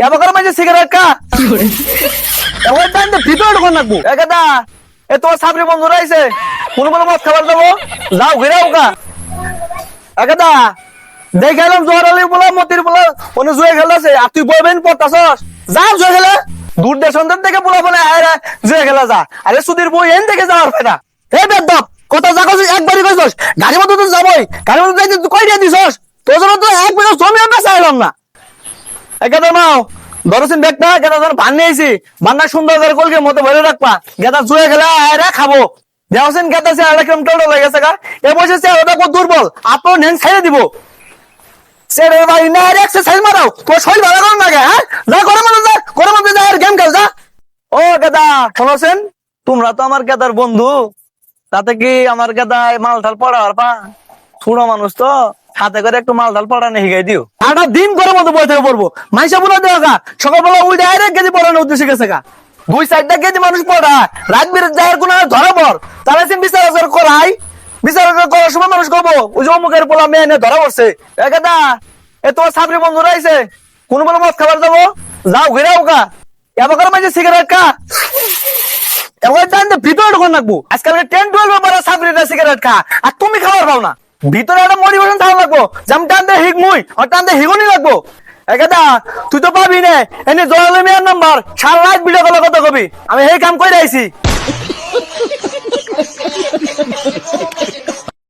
কা এবার টাইম তো ভিতরে ঢোকান লাগবো একাদা এ তোমার সাবরি বন্ধুরা আইছে কোন কোন মদ খাবার দেবো যাও ঘুরে কা একাদা দেখালাম জোয়ার আলী বলা মতির বলা অন্য জুয়ে খেলাছে আর তুই বইবেন পড়তাছস যাও জুয়ে খেলে দূর দেশন থেকে বলা বলে আয় জুয়ে খেলা যা আরে সুধীর বই এন থেকে যাওয়ার ফায়দা হে বেদব কথা যা কইছিস একবারই কইছস গাড়ি মতো তো যাবই গাড়ি মতো যাইতে কই দিয়ে দিছস তোর জন্য তো এক বিঘা জমি আমরা চাইলাম না একেদা নাও, ধরছেন ব্যাগটা গেদা ধর ভান নিয়েছি বান্না সুন্দর করে কলকে ভরে রাখবা। গেদা জুয়ে খেলা আয় খাব। দেওয়াছেন গেদা সে আড়াই কিলোমিটার লেগে গেছে গা। এ বসে সে ওটা কত দুর্বল। আপনার নেন দিব। সেরে ভাই না, আর মারাও। শরীর ভালো লাগে হ্যাঁ? যা করে মানে যা করে মানে যা, আর গেম খেল, যা। ও গেদা তোমরা তো আমার গেদার বন্ধু। তাতে কি আমার গেদায় মাল ঢাল পড়ার পা? ছোড়ো মানুষ তো। হাতে করে একটু মাল ঢাল পড়ানো শিখাই দিও। সারাটা দিন করে মতো থেকে পড়ব। মাইসা বলে গা, সকালবেলা ওই ডাইরেক্ট কেজি পড়ানোর উদ্দেশ্যে গেছে গা। দুই চারটা কেজি মানুষ পড়া, রাত যাওয়ার কোনো ধরা পর তাহলে সে বিচার আচার করাই। বিচার আচার করার সময় মানুষ করব ওই যে পোলা মেয়ে ধরা পড়ছে। এ তোমার সাবরি বন্ধুরা আইছে, কোন কোনো মদ খাবার যাব যাও, ঘুরে কা এবার মাঝে সিগারেট কা এবার ভিতরে ঢোকান লাগবো। আজকাল টেন টুয়েলভ পরে সাবরিটা সিগারেট খা। আর তুমি খাবার পাও না। ভিতরে একটা মোটিভেশন থাকা লাগবো। যেমন টানতে হিক মুই আর টানতে হিগুনি লাগবো। একেদা তুই তো পাবি না? এনে জয়ালমিয়ার মেয়ের নাম্বার সারা রাত ভিডিও কলে কথা কবি। আমি সেই কাম করে আইছি